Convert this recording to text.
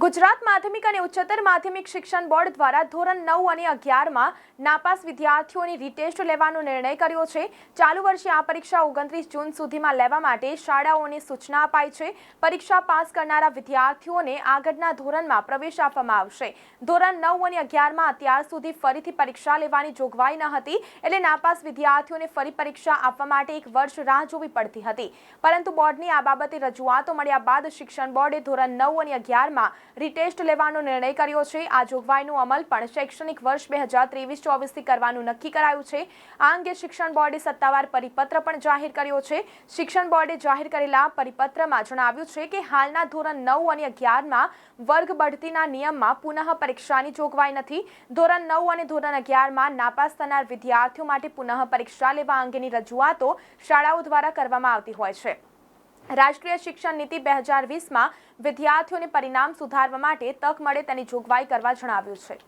ગુજરાત માધ્યમિક અને ઉચ્ચતર માધ્યમિક શિક્ષણ બોર્ડ દ્વારા ધોરણ નવ અને અગિયારમાં નાપાસ વિદ્યાર્થીઓની રીટેસ્ટ લેવાનો નિર્ણય કર્યો છે. ચાલુ વર્ષે આ પરીક્ષા ઓગણત્રીસ જૂન સુધીમાં લેવા માટે શાળાઓને સૂચના અપાઈ છે. પરીક્ષા પાસ કરનારા વિદ્યાર્થીઓને આગળના ધોરણમાં પ્રવેશ આપવામાં આવશે. ધોરણ નવ અને અગિયારમાં અત્યાર સુધી ફરીથી પરીક્ષા લેવાની જોગવાઈ ન હતી, એટલે નાપાસ વિદ્યાર્થીઓને ફરી પરીક્ષા આપવા માટે એક વર્ષ રાહ જોવી પડતી હતી. પરંતુ બોર્ડની આ બાબતે રજૂઆતો મળ્યા બાદ શિક્ષણ બોર્ડે ધોરણ નવ અને અગિયારમાં રીટેસ્ટ લેવાનો નિર્ણય કર્યો છે. આ જોગવાઈનો અમલ પણ શૈક્ષણિક વર્ષ બે હજાર ત્રેવીસ ચોવીસથી કરવાનું નક્કી કરાયું છે. આ અંગે શિક્ષણ બોર્ડે સત્તાવાર પરિપત્ર પણ જાહેર કર્યો છે. શિક્ષણ બોર્ડે જાહેર કરેલા પરિપત્રમાં જણાવ્યું છે કે હાલના ધોરણ નવ અને અગિયારમાં વર્ગ બઢતીના નિયમમાં પુનઃ પરીક્ષાની જોગવાઈ નથી. ધોરણ નવ અને ધોરણ અગિયારમાં નાપાસ થનાર વિદ્યાર્થીઓ માટે પુનઃ પરીક્ષા લેવા અંગેની રજૂઆતો શાળાઓ દ્વારા કરવામાં આવતી હોય છે. રાષ્ટ્રીય શિક્ષણ નીતિ બે હજાર વીસમાં વિદ્યાર્થીઓને પરિણામ સુધારવા માટે તક મળે તેની જોગવાઈ કરવા જણાવ્યું છે.